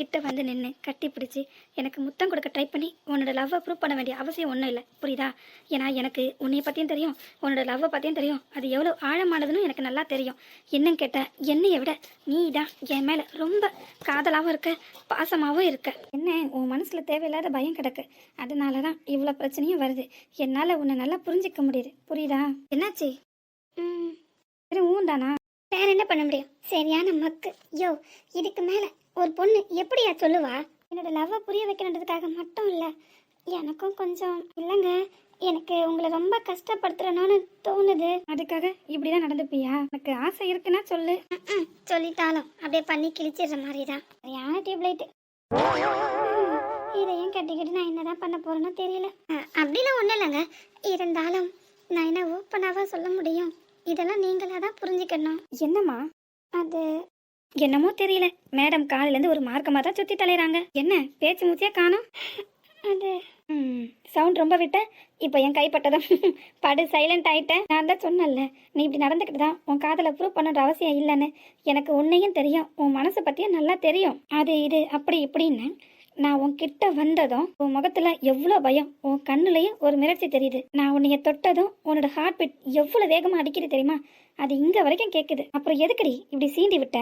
கிட்ட வந்து நின்று கட்டி பிடிச்சி எனக்கு முத்தம் கொடுக்க ட்ரை பண்ணி உன்னோட லவ்வை ப்ரூவ் பண்ண வேண்டிய அவசியம் ஒன்றும் இல்லை. புரியுதா? ஏன்னா எனக்கு உன்னைய பற்றியும் தெரியும் உன்னோட லவ்வை பற்றியும் தெரியும். அது எவ்வளோ ஆழமானதுன்னு எனக்கு நல்லா தெரியும். என்னன்னு கேட்டால் என்னையை விட நீ தான் என் மேலே ரொம்ப காதலாகவும் இருக்க பாசமாகவும் இருக்க. என்ன? உன் மனசில் தேவையில்லாத பயம் கிடக்கு. அதனால தான் இவ்வளோ பிரச்சனையும் வருது. என்னால் உன்னை நல்லா புரிஞ்சிக்க முடியுது. புரியுதா? என்னாச்சு? ம். சரி ஊண்டானா வேற என்ன பண்ண முடியும்? சரியான மக்கு. யோ இதுக்கு மேல ஒரு பொண்ணு எப்படியா சொல்லுவா? என்னோட லவ்வை புரிய வைக்கணுன்றதுக்காக மட்டும் இல்லை. எனக்கும் கொஞ்சம் இல்லைங்க. எனக்கு உங்களை ரொம்ப கஷ்டப்படுத்துறனோன்னு தோணுது. அதுக்காக இப்படிதான் நடந்துப்பியா? எனக்கு ஆசை இருக்குன்னா சொல்லு. சொல்லிட்டாலும் அப்படியே பண்ணி கிழிச்சிடுற மாதிரி தான் சரியான டியூப்லைட் இதையும் கட்டிக்கிட்டு நான் என்னதான் பண்ண போறேன்னு தெரியல. அப்படிலாம் ஒன்றும் இல்லைங்க. இருந்தாலும் நான் என்ன ஓப்பனாவா சொல்ல முடியும்? இதெல்லாம் நீங்களா தான் புரிஞ்சுக்கணும். என்னம்மா? அது என்னமோ தெரியல. மேடம் காலையிலேருந்து ஒரு மார்க்கமாக தான் சுற்றி தலையிறாங்க என்ன பேச்சு மூச்சியே காணும்? அது சவுண்ட் ரொம்ப விட்ட. இப்போ என் கைப்பட்டதும் படு சைலண்ட் ஆயிட்டேன். நான் தான் சொன்னேன்ல நீ இப்படி நடந்துக்கிட்டு தான் உன் காதலை ப்ரூவ் பண்ணுற அவசியம் இல்லைன்னு. எனக்கு உன்னையும் தெரியும். உன் மனசை பற்றியும் நல்லா தெரியும். அது இது அப்படி இப்படின்னு. நான் உன்கிட்ட வந்ததும் உன் முகத்துல எவ்வளோ பயம் உன் கண்ணுலயும் ஒரு மிரட்சி தெரியுது. நான் உன்னைய தொட்டதும் உன்னோட ஹார்ட் பீட் எவ்வளோ வேகமா அடிக்குது தெரியுமா? அது இங்க வரைக்கும் கேக்குது. அப்புறம் எதுக்குடி இப்படி சீண்டி விட்ட?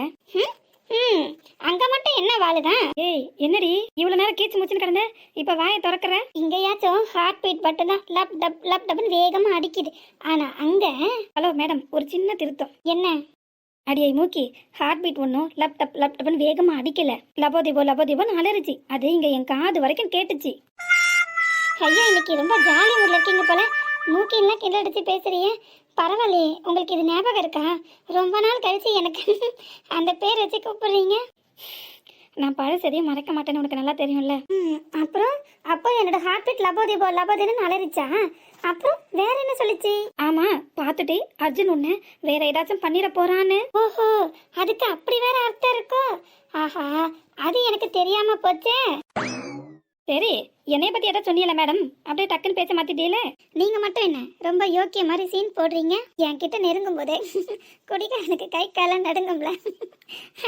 அங்க மட்டும் என்ன வாழுதான் ஏய் என்னடி? இவ்வளவு நேரம் கீச்சு முச்சுன்னு கிடந்த இப்ப வாயை திறக்கற? இங்கேயாச்சும் ஹார்ட் பீட் மட்டும் தான் லப் டப் லப் டப்னு வேகமா அடிக்குது. ஆனா அங்க ஹலோ மேடம் ஒரு சின்ன திருத்தம். என்ன? அடியை மூக்கி ஹார்ட் பீட் ஒன்றும் லேப்டாப் லேப்டாப்னு வேகமாக அடிக்கல. லபோதிபோ லபோதிபோன்னு அலறிச்சு. அது இங்கே என் காது வரைக்கும் கேட்டுச்சு. ஐயா இன்னைக்கு ரொம்ப ஜாலி ஊரில் இருக்கீங்க போல. மூக்கின்லாம் கிண்ட அடிச்சு பேசுறியே பரவாயில்லையே உங்களுக்கு இது ஞாபகம் இருக்கா? ரொம்ப நாள் கழிச்சு எனக்கு அந்த பேர் வச்சு கூப்பிடுறீங்க. நான் பழசதையும் மறக்க மாட்டேன்னு உனக்கு நல்லா தெரியும்ல. அப்புறம்? அப்போ என்னோட ஹார்ட் பீட் லபோதிபோ லபோதின்னு அலறிச்சா? அப்புறம் வேற என்ன சொல்லிச்சு? ஆமா பார்த்துட்டு அர்ஜுன் உன்னை வேற ஏதாச்சும் பண்ணிட போறான்னு. ஓஹோ அதுக்கு அப்படி வேற அர்த்தம் இருக்கோ? ஆஹா அது எனக்கு தெரியாம போச்சே. சரி என்னைய பத்தி ஏதாவது சொன்னீங்களா மேடம்? அப்படியே டக்குன்னு பேச மாத்திட்டீல நீங்க மட்டும் என்ன ரொம்ப யோக்கிய மாதிரி சீன் போடுறீங்க? என்கிட்ட நெருங்கும் போதே. குடிக்காரனுக்கு கை காலம் நடுங்கும்ல.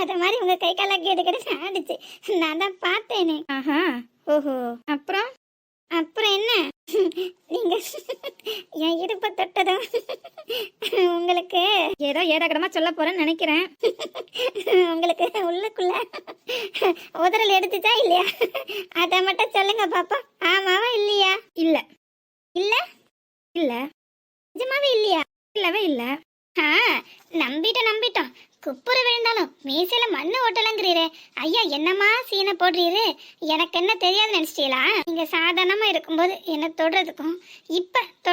அத மாதிரி உங்க கை காலம் கேட்டு கேட்டு ஆடிச்சு நான் தான் பார்த்தேனே. ஆஹா ஓஹோ. அப்புறம்? அப்புறம் என்ன? நீங்க என் இடுப்பை தொட்டதும் உங்களுக்கு ஏதோ ஏடாகடமா சொல்ல போறேன்னு நினைக்கிறேன். உங்களுக்கு உள்ளக்குள்ள உதறல் எடுத்துச்சா இல்லையா? அதை மட்டும் சொல்லுங்க பாப்பா ஆமாவா இல்லையா இல்ல இல்ல இல்ல நிஜமாவே இல்லையா இல்லவே இல்ல ஆ நம்பிட்டோம் நம்பிட்டோம் குப்புற விழுந்தாலும் மீசையில மண்ணு ஓட்டலங்கிறீரே ஐயா என்னம்மா சீனை போடுறீரு எனக்கு என்ன தெரியாது நினைச்சிட்டீங்களா நீங்க சாதாரணமா இருக்கும்போது என்ன தொடுறதுக்கும்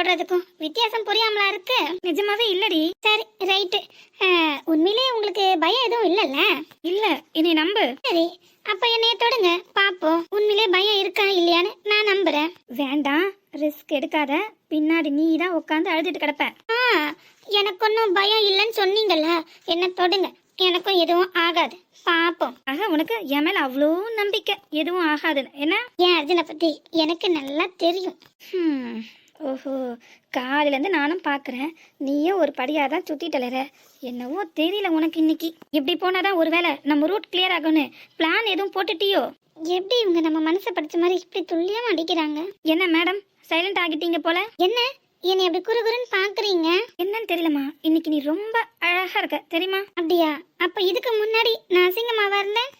இப்ப தொடுறதுக்கும் வித்தியாசம் புரியாமலா இருக்கு? நிஜமாவே இல்லடி. சரி ரைட்டு உண்மையிலேயே உங்களுக்கு பயம் எதுவும் இல்லல்ல? இல்ல இனி நம்பு. சரி அப்ப என்னைய தொடுங்க. பாப்போம். உண்மையிலே பயம் இருக்கா இல்லையான்னு நான் நம்புறேன். வேண்டாம். ரிஸ்க் எடுக்காத. பின்னாடி நீ தான் உட்காந்து அழுதுட்டு கிடப்ப. எனக்கு ஒன்றும் பயம் இல்லைன்னு சொன்னீங்கல்ல? என்ன தொடுங்க. எனக்கும் எதுவும் ஆகாது. பாப்போம். ஆக உனக்கு என் மேல அவ்வளோ நம்பிக்கை எதுவும் ஆகாதுன்னு. என்ன? என் அர்ஜுனை பத்தி எனக்கு நல்லா தெரியும். ஹம், ஓஹோ காலையிலேருந்து நானும் பார்க்குறேன். நீயும் ஒரு படியாக தான் சுற்றிட்டலற என்னவோ தெரியல உனக்கு இன்னைக்கு. இப்படி போனாதான் ஒருவேளை நம்ம ரூட் கிளியர் ஆகும்னு பிளான் எதுவும் போட்டுட்டியோ? எப்படி இவங்க நம்ம மனசை படிச்ச மாதிரி இப்படி துல்லியமா அடிக்கிறாங்க? என்ன மேடம் சைலண்ட் ஆகிட்டீங்க போல? என்ன? என்னை அப்படி குறுகுறுன்னு பாக்குறீங்க என்னன்னு தெரியலமா இன்னைக்கு நீ ரொம்ப அழகா இருக்க. தெரியுமா? அப்படியா? அப்ப இதுக்கு முன்னாடி நான் அசிங்கமாவா இருந்தேன்?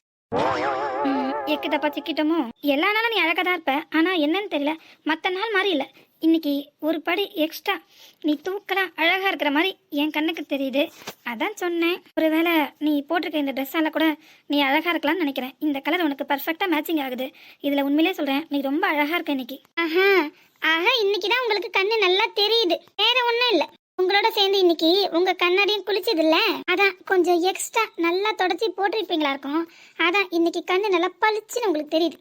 ம், எக்கிட்டப்பா சிக்கிட்டோமோ எல்லா நாளும் நீ அழகா தான் இருப்ப. ஆனா என்னன்னு தெரியல. மத்த நாள் மாதிரி இல்ல. இன்னைக்கு ஒரு படி எக்ஸ்ட்ரா நீ தூக்கலா அழகா இருக்கிற மாதிரி என் கண்ணுக்கு தெரியுது. அதான் சொன்னேன். ஒருவேளை நீ போட்டிருக்க இந்த ட்ரெஸ்ஸால கூட நீ அழகா இருக்கலாம்னு நினைக்கிறேன். இந்த கலர் உனக்கு பர்ஃபெக்டா மேட்சிங் ஆகுது. இதுல உண்மையிலே சொல்றேன் நீ ரொம்ப அழகா இருக்க இன்னைக்கு. ஆஹா ஆஹா இன்னைக்கு தான் உங்களுக்கு கண்ணு நல்லா தெரியுது. வேற ஒண்ணும் இல்ல. உங்களோட சேர்ந்து இன்னைக்கு உங்க கண்ணாடியும் குளிச்சது இல்ல? அதான் கொஞ்சம் எக்ஸ்ட்ரா நல்லா தொடச்சி போட்டிருப்பீங்களா இருக்கும். அதான் இன்னைக்கு கண்ணு நல்லா பளிச்சுன்னு உங்களுக்கு தெரியுது.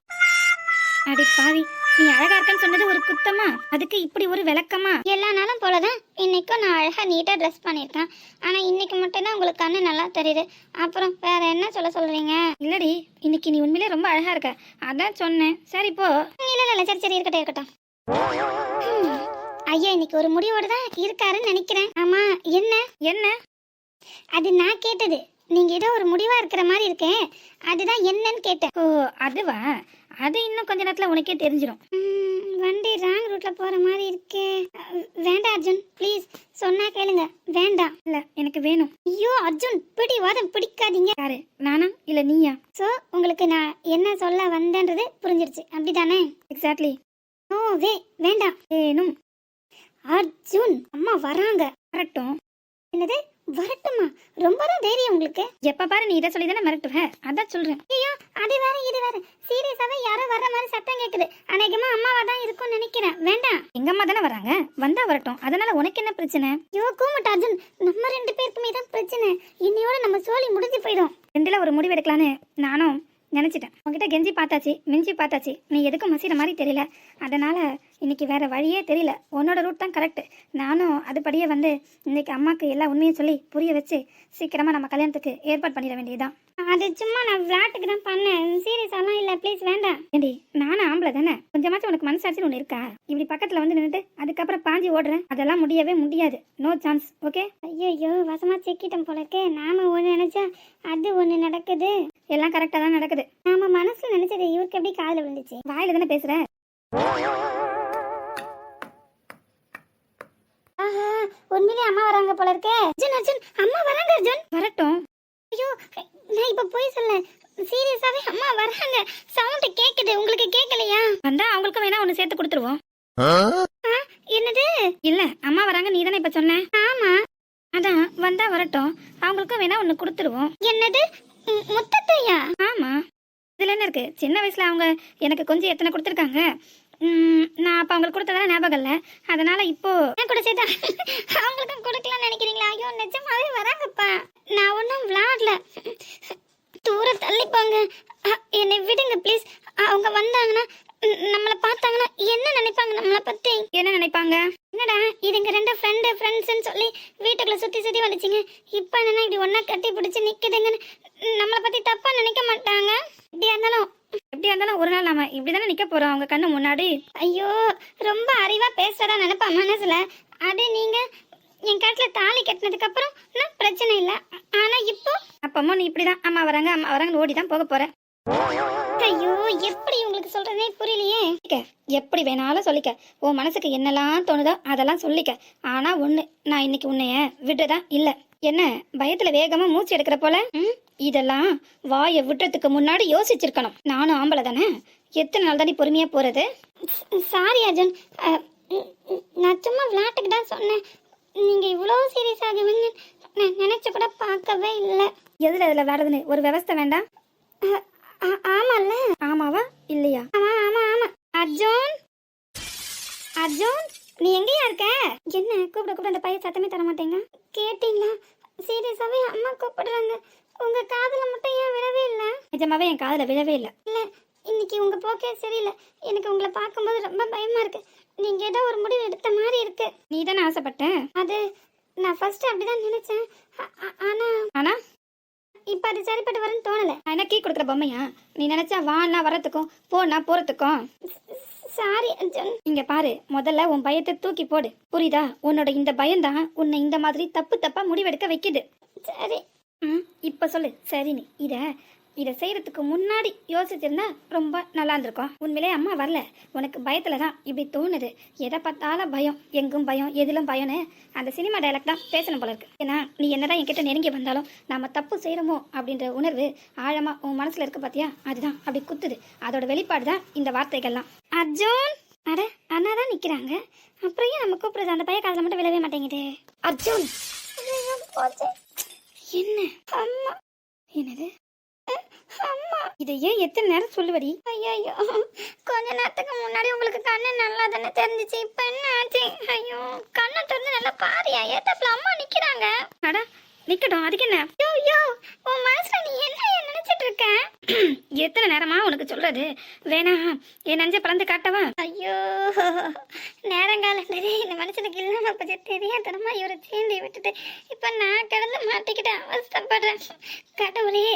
அடி பாவி. நீ அழகா இருக்கன்னு சொன்னது ஒரு குத்தமா? அதுக்கு இப்படி ஒரு விளக்கமா? எல்லா நாளும் போலதான். இன்னைக்கும் நான் அழகா நீட்டா ட்ரெஸ் பண்ணிருக்கேன் ஆனா இன்னைக்கு மட்டும் தான் உங்களுக்கு கண்ணு நல்லா தெரியுது. அப்புறம் வேற என்ன சொல்ல சொல்றீங்க? இல்லடி இன்னைக்கு நீ உண்மையிலே ரொம்ப அழகா இருக்க. அதான் சொன்னேன். சரி போ. இல்ல இல்ல சரி சரி இருக்கட்டும் இருக்கட்டும். ஐயா இன்னைக்கு ஒரு முடிவோட தான் இருக்காருன்னு நினைக்கிறேன். ஆமா என்ன? என்ன? அது நான் கேட்டது. நீங்க ஏதோ ஒரு முடிவா இருக்கிற மாதிரி இருக்கேன் அதுதான் என்னன்னு கேட்டேன். ஓ அதுவா? அது இன்னும் கொஞ்ச நேரத்துல உனக்கே தெரிஞ்சிடும் வண்டி ராங் ரூட்ல போற மாதிரி இருக்கே. வேண்டாம் அர்ஜுன். ப்ளீஸ் சொன்னா கேளுங்க. வேண்டாம். இல்ல எனக்கு வேணும். ஐயோ அர்ஜுன் பிடிவாதம் பிடிக்காதீங்க. யாரு? நானா? இல்ல நீயா? ஸோ உங்களுக்கு நான் என்ன சொல்ல வந்தேன்றது புரிஞ்சிருச்சு. அப்படிதானே? எக்ஸாக்ட்லி ஓ வே வேண்டாம். வேணும். அர்ஜுன் அம்மா வராங்க. வரட்டும். என்னது? வரட்டுமா ரொம்ப தான் தைரியம் உங்களுக்கு. எப்ப பாரு நீ இதை சொல்லி தானே மிரட்டுவ? அதான் சொல்றேன். ஐயோ அது வேற இது வேற. சீரியஸாவே யாரோ வர்ற மாதிரி சத்தம் கேக்குது. அநேகமா அம்மாவா தான் இருக்கும்னு நினைக்கிறேன். வேண்டாம். எங்க அம்மா தானே வராங்க வந்தா வரட்டும். அதனால உனக்கு என்ன பிரச்சனை? ஐயோ கூமட் அர்ஜுன். நம்ம ரெண்டு பேருக்குமே தான் பிரச்சனை. இன்னையோட நம்ம சோழி முடிஞ்சு போயிடும். ரெண்டுல ஒரு முடிவு எடுக்கலான்னு நானும் நினச்சிட்டேன். உங்ககிட்ட கெஞ்சி பார்த்தாச்சு மிஞ்சி பார்த்தாச்சு நீ எதுக்கும் மசிற மாதிரி தெரியல. அதனால் இன்னைக்கு வேறு வழியே தெரியல. உன்னோட ரூட் தான் கரெக்ட் நானும் அதுபடியே வந்து இன்னைக்கு அம்மாவுக்கு எல்லா உண்மையும் சொல்லி புரிய வச்சு சீக்கிரமாக நம்ம கல்யாணத்துக்கு ஏற்பாடு பண்ணிட வேண்டியதுதான். அது சும்மா நான் விளையாட்டுக்கு தான் பண்ணேன். சீரியஸாலாம் இல்ல ப்ளீஸ் வேண்டாம். ஏண்டி நானும் ஆம்பளை தானே? கொஞ்சமாச்சும் உனக்கு மனசாட்சின்னு ஒன்று இருக்கா? இப்படி பக்கத்துல வந்து நின்னுட்டு அதுக்கப்புறம் பாஞ்சி ஓடுறேன். அதெல்லாம் முடியவே முடியாது. நோ சான்ஸ் ஓகே ஐயோ வசமா சிக்கிட்டோம் போல இருக்கே நாம ஒண்ணு நினைச்சா அது ஒண்ணு நடக்குது. எல்லாம் கரெக்டாக தான் நடக்குது. நாம மனசுல நினைச்சது இவருக்கு எப்படி காதுல விழுந்துச்சு? வாயில தானே ஆஹா உண்மையிலே அம்மா வராங்க போல இருக்கே அர்ஜுன் அர்ஜுன் அம்மா வராங்க அர்ஜுன். வரட்டும். ஐயோ நான் இப்ப போய் சொல்ல சீரியஸாவே அம்மா வராங்க. சவுண்ட் கேக்குது. உங்களுக்கு கேட்கலையா வந்தா அவங்களுக்கும் வேணா ஒன்று சேர்த்து கொடுத்துருவோம். என்னது? இல்ல அம்மா வராங்க நீ தானே இப்ப சொன்ன? ஆமா. அதான் வந்தா வரட்டும். அவங்களுக்கும் வேணா ஒன்று கொடுத்துருவோம். என்னது? முத்தத்தையா? ஆமா. இதுல என்ன இருக்கு? சின்ன வயசுல அவங்க எனக்கு கொஞ்சம் எத்தனை கொடுத்துருக்காங்க? நான் அப்ப அவங்களுக்கு கொடுத்ததா ஞாபகம் இல்ல. அதனால இப்போ நான் கூட சேர்த்தா அவங்களுக்கும் கொடுக்கலாம்னு நினைக்கிறீங்களா? ஐயோ நிஜமாவே வராங்கப்பா. நான் ஒன்றும் விளாடல. தூர தள்ளிப்பாங்க என்னை விடுங்க ப்ளீஸ் அவங்க வந்தாங்கன்னா நம்மளை பார்த்தாங்கன்னா என்ன நினைப்பாங்க? நம்மளை பத்தி என்ன நினைப்பாங்க? என்னடா இதுங்க ரெண்டு ஃப்ரெண்டு ஃப்ரெண்ட்ஸ்ன்னு சொல்லி வீட்டுக்குள்ள சுத்தி சுத்தி வந்துச்சுங்க. இப்போ என்னன்னா இப்படி ஒன்றா கட்டி பிடிச்சி நிக்குதுங்கன்னு நம்மளை பத்தி தப்பா நினைக்க மாட்டாங்க. இப்படியா இருந்தாலும் எப்படியா இருந்தாலும் ஒரு நாள் நாம இப்படிதானே நிக்க போறோம் அவங்க கண்ணு முன்னாடி? ஐயோ ரொம்ப அறிவா பேசுறதா நினைப்பா மனசுல. அது நீங்க என் கட்டில தாலி கட்டினதுக்கு அப்புறம் நான் பிரச்சனை இல்ல. ஆனா இப்போ? அப்பமோ நீ இப்படிதான் அம்மா வராங்க அம்மா வராங்கன்னு ஓடி தான் போக போற. ஐயோ எப்படி உங்களுக்கு சொல்றதே புரியலையே. எப்படி வேணாலும் சொல்லிக்க. உன் மனசுக்கு என்னெல்லாம் தோணுதோ அதெல்லாம் சொல்லிக்க. ஆனா ஒண்ணு நான் இன்னைக்கு உன்னைய விடுறதா இல்ல. என்ன பயத்துல வேகமா மூச்சு எடுக்கிற போல? இதெல்லாம் வாயை விடுறதுக்கு முன்னாடி யோசிச்சிருக்கணும். நானும் ஆம்பளை தானே? எத்தனை நாள் தானே பொறுமையா போறது? சாரி அர்ஜுன். நான் சும்மா விளையாட்டுக்கு தான் சொன்னேன். நீங்க இவ்வளோ சீரியஸ் ஆகுவீங்க நான் நினைச்சு கூட பார்க்கவே இல்லை. எதுல இதுல விளாடுதுன்னு ஒரு விவஸ்தை வேண்டாம் அஹ், ஆ- ஆமால்ல? ஆமாவா? இல்லையா? ஆமா ஆமா ஆமா. அர்ஜுன்? அர்ஜுன்? நீ எங்கேயா இருக்க? என்ன கூப்பிட கூப்பிட அந்த பையன் சத்தமே தர மாட்டேங்க. கேட்டீங்களா? சீரியஸாவே அம்மா கூப்பிடுறாங்க. உங்க காதுல மட்டும் ஏன் விழவே இல்லை? நிஜமாவே என் காதுல விழவே இல்லை. இல்ல இன்னைக்கு உங்க போக்கே சரியில்லை. எனக்கு உங்களை பார்க்கும்போது ரொம்ப பயமா இருக்கு. நீங்க ஏதோ ஒரு முடிவு எடுத்த மாதிரி இருக்கு. நீ தானே ஆசைப்பட்ட அது நான் ஃபர்ஸ்ட் அப்படிதான் நினைச்சேன். ஆனா ஆனா இப்ப அது சரிப்பட்டு வரும்னு தோணல. நான் கீ கொடுக்குற பொம்மையா? நீ நினைச்சா வான்னா வரத்துக்கும் போனா போறதுக்கும். சாரி அர்ஜுன் இங்க பாரு முதல்ல உன் பயத்தை தூக்கி போடு. புரியுதா? உன்னோட இந்த பயம்தான் உன்னை இந்த மாதிரி தப்பு தப்பா முடிவெடுக்க வைக்குது. சரி ம் இப்ப சொல்லு. சரி நீ இத இதை செய்யறதுக்கு முன்னாடி யோசிச்சிருந்தா ரொம்ப நல்லா இருந்திருக்கும். உண்மையிலே அம்மா வரல. உனக்கு பயத்துல தான் இப்படி தோணுது. எதை பார்த்தாலும் பயம். எங்கும் பயம் எதிலும் பயம்னு அந்த சினிமா டைலாக் தான் பேசணும் போல இருக்கு. ஏன்னா நீ என்னதான் என்கிட்ட நெருங்கி வந்தாலும் நாம தப்பு செய்யறோமோ அப்படின்ற உணர்வு ஆழமா உன் மனசுல இருக்கு பாத்தியா? அதுதான். அப்படி குத்துது. அதோட வெளிப்பாடு தான் இந்த வார்த்தைகள்லாம். அர்ஜுன்! அட அண்ணா தான் நிக்கிறாங்க. அப்புறம் ஏன் நம்ம கூப்பிடுறது? அந்த பையன் காதுல மட்டும் விழவே மாட்டேங்குது. அர்ஜுன். என்ன? அம்மா! என்னது? இதை ஏன் எத்தனை நேரம் சொல்லுவடி? ஐயோ கொஞ்ச நேரத்துக்கு முன்னாடி உங்களுக்கு கண்ணு நல்லா தானே தெரிஞ்சிச்சு. இப்ப என்ன ஆச்சு? ஐயோ கண்ணை திறந்து நல்லா பாரியா? ஏத்தாப்புல அம்மா நிக்கிறாங்க. அடா நிக்கட்டும். அதுக்கு என்ன? யோ யோ உன் மனசு எத்தனை நேரமா உனக்கு சொல்றது? வேணா என் நஞ்ச பழந்து காட்டவா? ஐயோ நேரங்காலம் நிறைய இந்த மனுஷனுக்கு இல்லாம பத்தி தெரியாதனமா இவரை சீண்டி விட்டுட்டு இப்ப நான் கடந்து மாட்டிக்கிட்டு அவஸ்தப்படுறேன். கடவுளே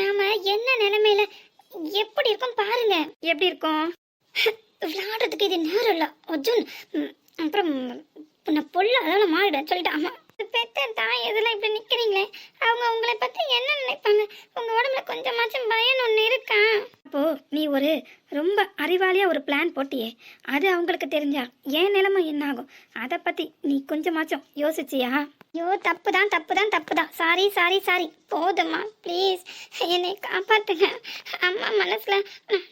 நாம என்ன நிலைமையில எப்படி இருக்கோம் பாருங்க. எப்படி இருக்கும்? விளையாடுறதுக்கு இது நேரம் இல்ல. அர்ஜுன் அப்புறம் நான் பொல்ல அதெல்லாம் மாறிட சொல்லிட்டு ஆமா. பெத்த தாய் எதுல இப்படி நிக்கிறீங்களே? அவங்க உங்களை பத்தி என்ன நினைப்பாங்க? உங்க உடம்புல கொஞ்சமாச்சும் பயம் ஒண்ணு இருக்கா? அப்போ நீ ஒரு ரொம்ப அறிவாளியா ஒரு பிளான் போட்டியே. அது அவங்களுக்கு தெரிஞ்சா என் நிலைமை என்ன ஆகும் அதை பத்தி நீ கொஞ்சமாச்சும் யோசிச்சியா? ஐயோ தப்பு தான் தப்பு தான் தப்பு தான் சாரி சாரி சாரி போதும்மா ப்ளீஸ் என்னை காப்பாத்துங்க. அம்மா மனசுல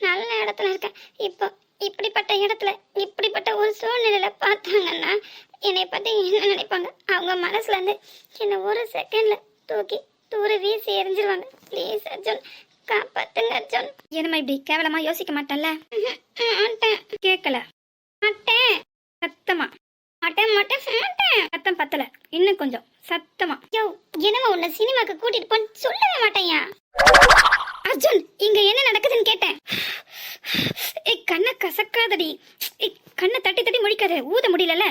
நல்ல இடத்துல இருக்கேன். இப்போ இப்படிப்பட்ட இடத்துல இப்படிப்பட்ட ஒரு சூழ்நிலையில பார்த்தாங்கன்னா என்னை பத்தி என்ன நினைப்பாங்க? அவங்க மனசுல இருந்து என்னை ஒரு செகண்ட்ல தூக்கி தூர வீசி எரிஞ்சிருவாங்க ப்ளீஸ் அர்ஜுன் காப்பாத்துங்க அர்ஜுன். என்னம்மா இப்படி கேவலமா யோசிக்க மாட்டல்ல? மாட்டேன். கேட்கல மாட்டேன். சத்தமா? மாட்டேன் மாட்டேன் மாட்டேன். சத்தம் பத்தல. இன்னும் கொஞ்சம். சத்தமா? யோ என்னமா உன்னை சினிமாக்கு கூட்டிட்டு போன்னு சொல்லவே மாட்டேயா? அர்ஜுன் இங்க என்ன நடக்குதுன்னு கேட்டேன் ஏய் கண்ணை ஏய் கண்ணை தட்டி தட்டி முழிக்காத. ஊத முடியலல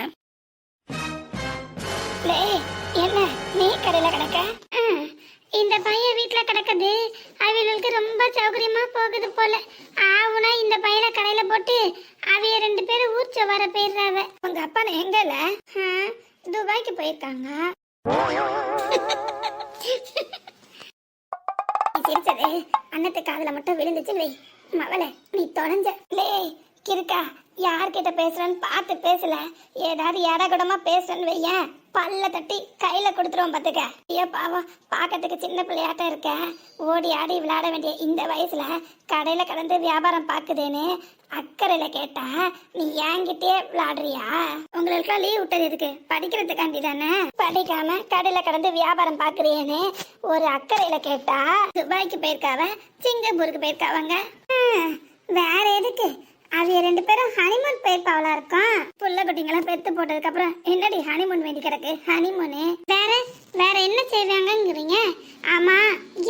என்ன? நீ கடையில கிடக்க? இந்த பையன் வீட்ல கிடக்குது. அவங்களுக்கு ரொம்ப சௌகரியமா போகுது போல. ஆவுனா இந்த பையனை கடையில போட்டு அவைய ரெண்டு பேரும் ஊர்ச்ச வர போயிடுறாவ. உங்க அப்பா எங்கல துபாய்க்கு போயிருக்காங்க. சிரிச்சது. அன்னத்து காதுல மட்டும் விழுந்துச்சு வை. மவளே நீ தொலைஞ்ச. லே கிறுக்கா யார்கிட்ட பேசுறேன்னு பார்த்து பேசல. ஏதாவது ஏடாகுடமா பேசுறேன்னு வையேன். பல்ல தட்டி கையில கொடுத்துருவோம் பாத்துக்க ஐயோ பாவம். பார்க்கறதுக்கு சின்ன பிள்ளையாட்ட இருக்க. ஓடி ஆடி விளையாட வேண்டிய இந்த வயசுல கடையில கடந்து வியாபாரம் பாக்குதேன்னு அக்கறையில கேட்டா நீ ஏங்கிட்டே விளையாடுறியா? உங்களுக்கு லீவ் விட்டது எதுக்கு? படிக்கிறதுக்காண்டி தானே? படிக்காம கடையில கடந்து வியாபாரம் பாக்குறியேன்னு ஒரு அக்கறையில கேட்டா துபாய்க்கு போயிருக்காவ சிங்கப்பூருக்கு போயிருக்காவங்க? வேற எதுக்கு? அவிய ரெண்டு பேரும் ஹனிமூன் போயிருப்பாவளா இருக்கும். புள்ள குட்டிங்களாம் பெத்து போட்டதுக்கு அப்புறம் என்னடி ஹனிமூன் வேண்டி கிடக்கு? ஹனிமூனு வேற வேற என்ன செய்வாங்கங்கிறீங்க? ஆமா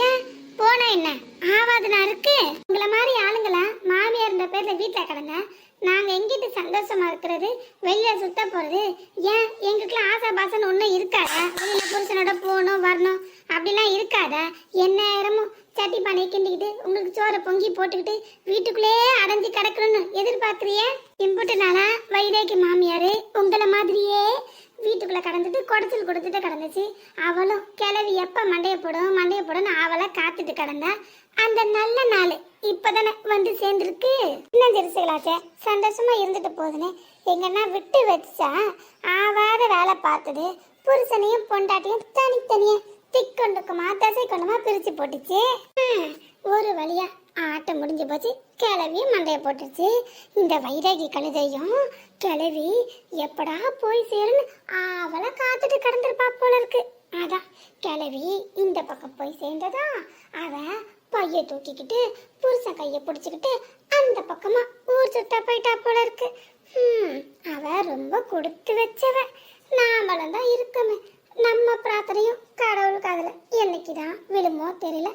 ஏன்? போனா என்ன? ஆவாதுனா இருக்கு. உங்களை மாதிரி ஆளுங்களா? மாமியார் பேர்ல வீட்டுல கிடங்க எங்கிட்டு சந்தோஷமா இருக்கிறது? வெளியில சுத்த போறது? ஏன்? எங்களுக்குலாம் ஆசை பாசன்னு ஒன்றும் இருக்காத? வெளியில புருஷனோட போகணும் வரணும் அப்படிலாம் இருக்காத? எந்நேரமும் சட்டி பானையை கிண்டிக்கிட்டு உங்களுக்கு சோறை பொங்கி போட்டுக்கிட்டு வீட்டுக்குள்ளேயே அடைஞ்சு கிடக்கணும்னு எதிர்பார்க்குறிய? நாளா வைரேகி மாமியார் உங்களை மாதிரியே வீட்டுக்குள்ள கடந்துட்டு குடச்சல் கொடுத்துட்டு கிடந்துச்சு. அவளும் கிளவி எப்போ மண்டைய போடும் மண்டைய போடும் அவளை காத்துட்டு கிடந்தா அந்த நல்ல நாள் தானே வந்து சேர்ந்துருக்கு. இன்னும் சிறுசுகளாச்சே சந்தோஷமா இருந்துட்டு போகுதுன்னு எங்கன்னா விட்டு வச்சா ஆவாத வேலை பார்த்தது. புருஷனையும் பொண்டாட்டியும் தனித்தனியா திக்கொண்டுக்குமா தசை கொண்டுமா பிரிச்சு போட்டுச்சு. ஒரு வழியா ஆட்டம் முடிஞ்சு போச்சு. கிளவியும் மண்டைய போட்டுச்சு இந்த வைராகி கழுதையும் கிளவி எப்படா போய் சேருன்னு அவளை காத்துட்டு கடந்திருப்பா போல இருக்கு. அதான் கிளவி இந்த பக்கம் போய் சேர்ந்ததா? அவ பைய தூக்கிக்கிட்டு புருஷன் கையை பிடிச்சிக்கிட்டு அந்த பக்கமா ஊர் சுத்தா போயிட்டா போல இருக்கு. அவ ரொம்ப கொடுத்து வச்சவ. நாமளும் தான் இருக்கமே. நம்ம பிரார்த்தனையும் கடவுள் காதல. என்னைக்கு தான் விழுமோ தெரியல.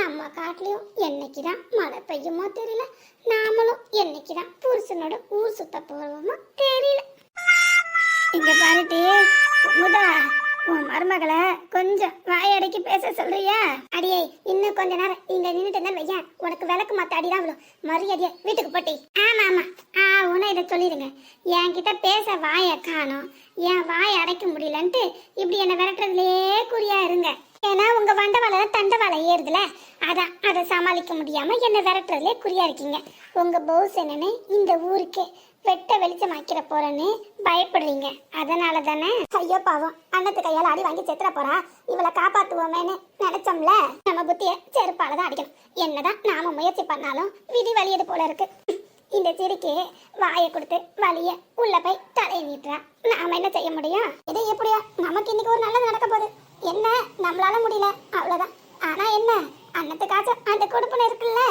நம்ம காட்டிலையும் என்னைக்கு தான் மழை பெய்யுமோ தெரியல. நாமளும் என்னைக்கு தான் புருஷனோட ஊர் சுத்த போகிறோமோ தெரியல. இங்கே பாருட்டி முதா உன் மருமகளை கொஞ்சம் வாயடைக்கு பேச சொல்றியா? அடியே இன்னும் கொஞ்ச நேரம் இங்க நின்னுட்டு இருந்தா வையன். உனக்கு விளக்கு மாத்த அடிதான் விழும். மரியாதையா வீட்டுக்கு போட்டி. ஆமா ஆமா. ஆ உன இதை சொல்லிடுங்க என்கிட்ட பேச வாயை காணோம். என் வாய் அடைக்க முடியலன்ட்டு இப்படி என்ன விரட்டுறதுலே குறியா இருங்க. ஏன்னா உங்க வண்டவாள தண்டவாள ஏறுதுல. அதான் அதை சமாளிக்க முடியாம என்ன விரட்டுறதுலே குறியா இருக்கீங்க. உங்க பவுஸ் என்னன்னு இந்த ஊருக்கு வெட்ட வெளிச்சம் ஆக்கிற போறேன்னு பயப்படுறீங்க. அதனால தானே ஐயோ பாவம். அன்னத்து கையால் அடி வாங்கி செத்துற போறா. இவளை காப்பாத்துவோமேன்னு நினைச்சோம்ல. நம்ம புத்திய செருப்பால தான் அடிக்கணும். என்னதான் நாம முயற்சி பண்ணாலும் விதி வலியது போல இருக்கு. இந்த சிரிக்கு வாயை கொடுத்து வலிய உள்ள போய் தலையை நீட்டுறா. நாம என்ன செய்ய முடியும்? இது எப்படியோ நமக்கு இன்னைக்கு ஒரு நல்லது நடக்க போகுது. என்ன? நம்மளால முடியல. அவ்வளவுதான். ஆனா என்ன? அன்னத்துக்காச்சும் அந்த கொடுப்புன்னு இருக்குல்ல.